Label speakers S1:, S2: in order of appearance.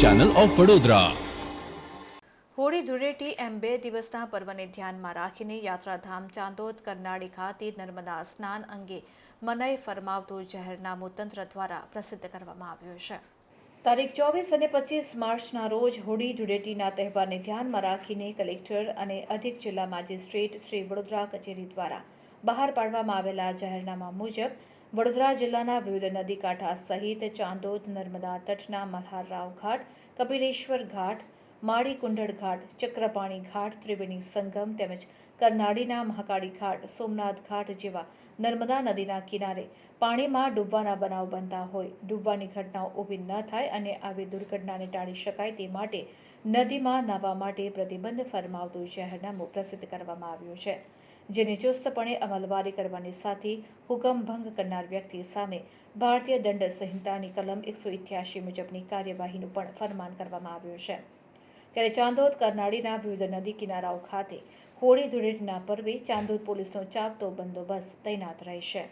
S1: Channel of Vadodara
S2: Holi Dhuleti એમ બે દિવસના પર્વને ધ્યાનમાં રાખીને યાત્રાધામ ચાંદોદ, કરનાળી ખાતે નર્મદા સ્નાન અંગે મનાઈ ફરમાવતું જાહેરનામું તંત્ર દ્વારા પ્રસિદ્ધ કરવામાં આવ્યું છે. તારીખ ચોવીસ અને પચીસ માર્ચના રોજ હોળી ધૂળેટીના તહેવારને ધ્યાનમાં રાખીને કલેક્ટર અને અધિક જિલ્લા મેજિસ્ટ્રેટ શ્રી વડોદરા કચેરી દ્વારા બહાર પાડવામાં આવેલા જાહેરનામા મુજબ વડોદરા જિલ્લાના વિવિધ નદી કાંઠા સહિત ચાંદોદ, નર્મદા તટના મલ્હારરાવ ઘાટ, કપિલેશ્વર ઘાટ, માળી કુંડળ ઘાટ, ચક્રપાણી ઘાટ, ત્રિવેણી સંગમ તેમજ કરનાળીના મહાકાળી ઘાટ, સોમનાથ ઘાટ જેવા નર્મદા નદીના કિનારે પાણીમાં ડૂબવાના બનાવ બનતા હોય. ડૂબવાની ઘટનાઓ ઊભી ન થાય અને આવી દુર્ઘટનાને ટાળી શકાય તે માટે નદીમાં નાહવા માટે પ્રતિબંધ ફરમાવતું જાહેરનામું પ્રસિદ્ધ કરવામાં આવ્યું છે. જેને ચુસ્તપણે અમલવારી કરવાની સાથે હુકમ ભંગ કરનાર વ્યક્તિ સામે ભારતીય દંડ સંહિતાની કલમ એકસો ઇઠ્યાસી મુજબની કાર્યવાહીનું પણ ફરમાન કરવામાં આવ્યું છે. ત્યારે ચાંદોદ કરનાળીના વિવિધ નદી કિનારાઓ ખાતે હોળી ધૂળેટીના પર્વે ચાંદોદ પોલીસનો ચાપતો બંદોબસ્ત તૈનાત રહેશે.